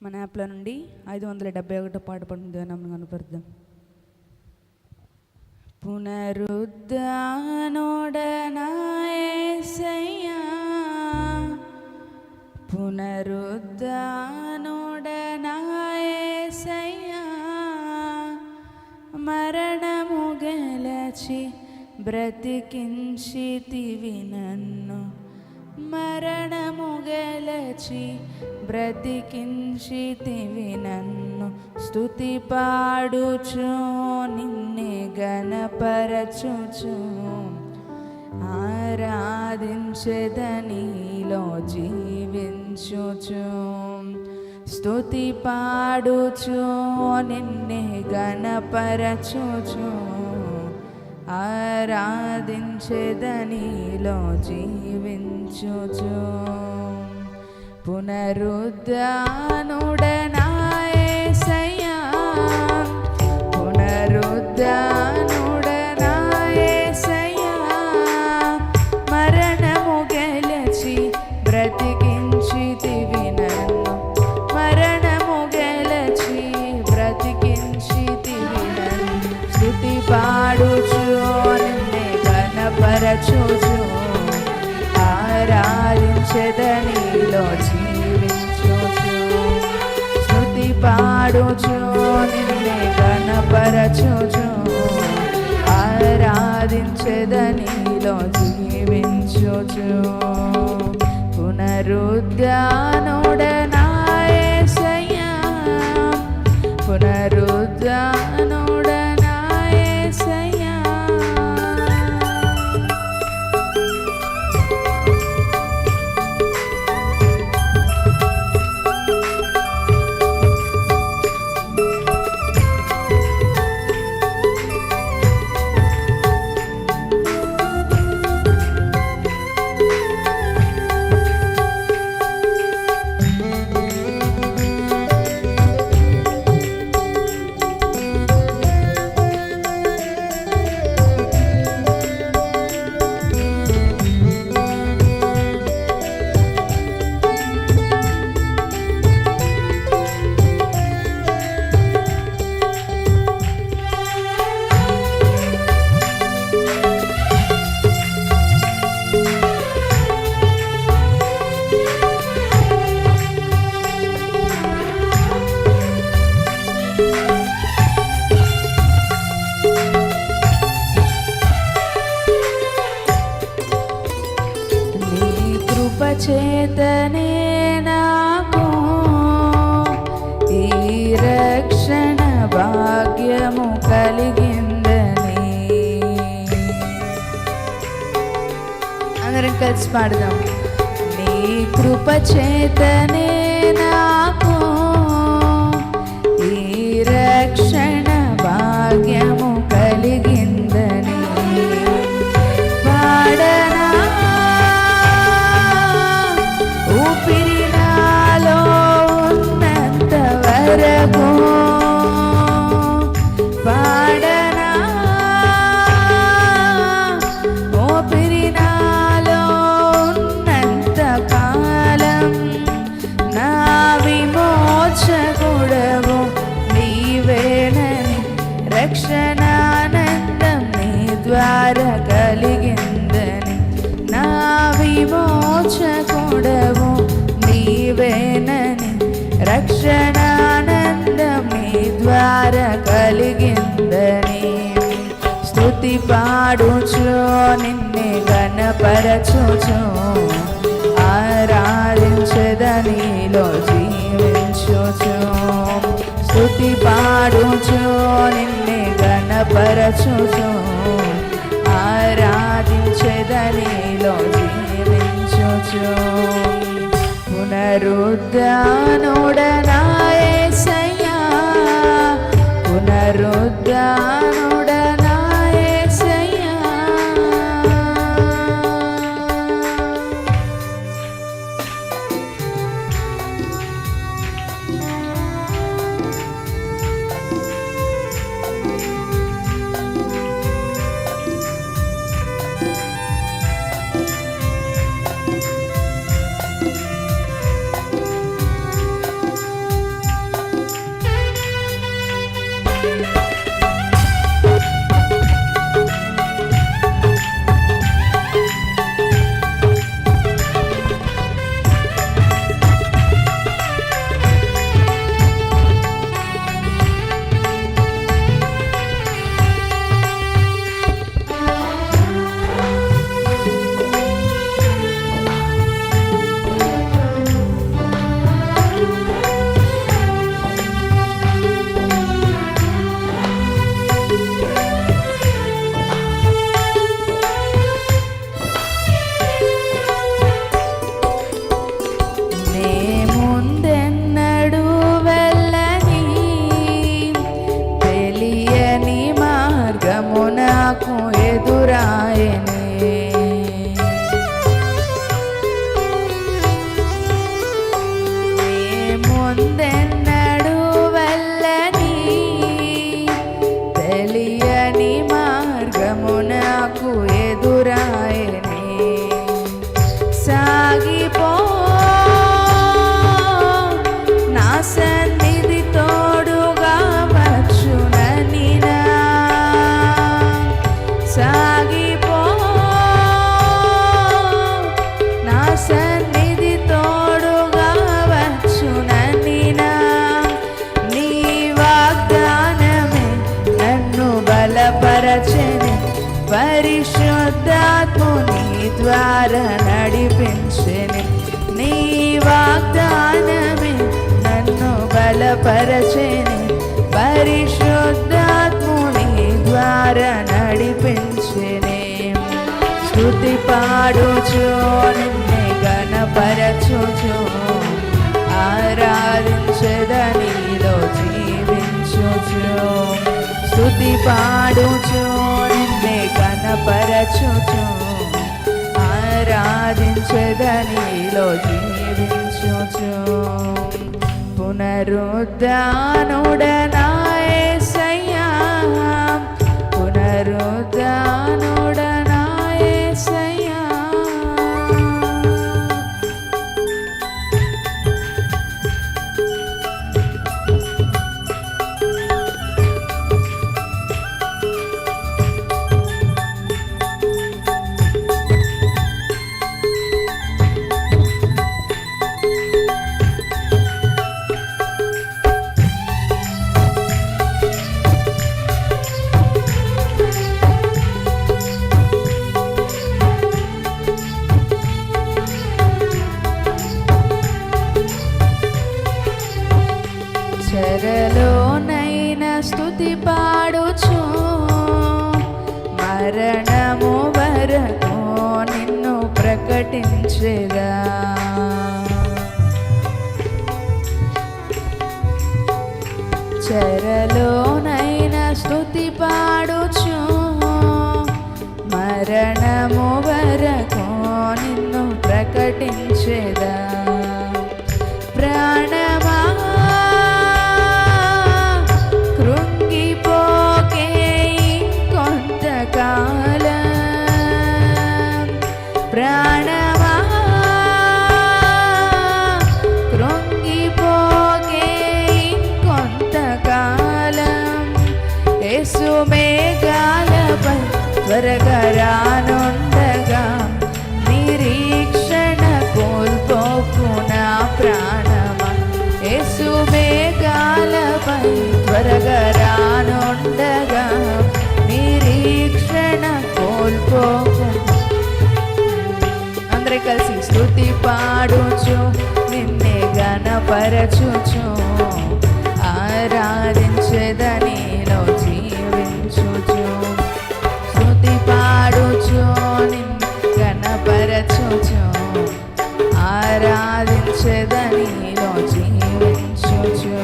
మన యాప్లో నుండి ఐదు వందల డెబ్బై ఒకటో పాట పడుతుంది దేవనామం కనపడదాం పునరుద్ధానోడనాయసయ్యా పునరుద్ధానోడనాయసయ్యా మరణము గెలచి బ్రతికించితివి నన్ను. మరణము గెలచి బ్రతికించితివి నన్ను స్తుతి పాడుచు నిన్నే గణపరచుచు ఆరాధించెదనిలో జీవించుచు స్థుతి పాడుచు నిన్నే గణపరచుచు ఆరాధించెదనిలో జీవించుచు పునరుద్ధానుడనాయసయ్యా పునరుద్ధానుడనాయసయ్యా ఆరాధించెదనిలో జీవించుచు స్తుతి పాడుచు నిన్నే కనపరచుచు ఆరాధించెదనిలో జీవించుచు. పునరుద్ధానుడనాయ పునరుద్ధా కృప నాకు ఈ రక్షణ భాగ్యము కలిగిందని। అందరం కలిసి పాడదాం. నీ కృపచేతనే నా పాడుచు నిన్నే గణపరచుచు ఆరాధించదనిలో జీవించుచు. స్థుతి పాడుచు నిన్నే గణపరచుచు ఆరాధించదనిలో జీవించుచు. పునరుద్ధానుడనాయసయ్యా നോക്കൂ എതുരായനെ മുന്തെന്നടുവല്ല നീ തെളിയണി മാർഗമുനാക്കൂ എതുരായനെ സാഗി పరిశుద్ధాత్ముని ద్వారా నడిపించని. నీ వాగ్దానమే నన్ను బలపరచని. పరిశుద్ధాత్ముని ద్వారా నడిపించని. శృతి పాడుచు నిన్నే గణపరచుచు. ఆరాధించదనిలో జీవించుచు. స్తుతి పాడుచు నిన్నే గణపరచుచు ఆరాధించదనిలో జీవించుచు పునరుద్ధా పఠించేదా చరలోనైన స్థుతి పాడుచు మరణము వరకు నిన్ను ప్రకటించేదా యేసు మేఘాలపై త్వరగా రానుండగా నిరీక్షణ కోల్పోకు ప్రాణమా. యేసు మేఘాలపై త్వరగా రానుండగా నిరీక్షణ కోల్పోకు. అందరూ కలిసి స్థుతి పాడుచు నిన్నే గణపరచుచు ఆరాధించేదని ఆరాధించదనిలో జీవించుచు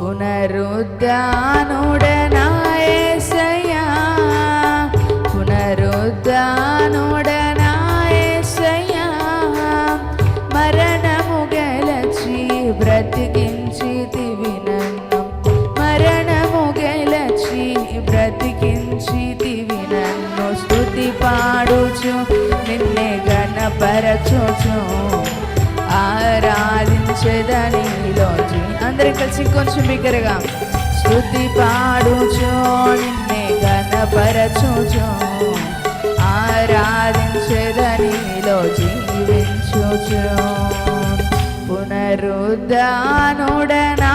పునరుద్ధానుడనాయసయ్యా. పునరుద్ధానుడనాయసయ్యా. మరణము గెలచి బ్రతికించి నన్ను. మరణము గెలచి బ్రతికించి నన్ను. స్థుతి పాడుచు నిన్నే గణపరచుచు ఆరాధించదనిలో అందరం కలిసి కొంచెం బిగ్గరగా. స్థుతి పాడుచో నిన్నే గణపరచుచు ఆరాధించదనిలో జీవించుచు. పునరుద్ధానుడనా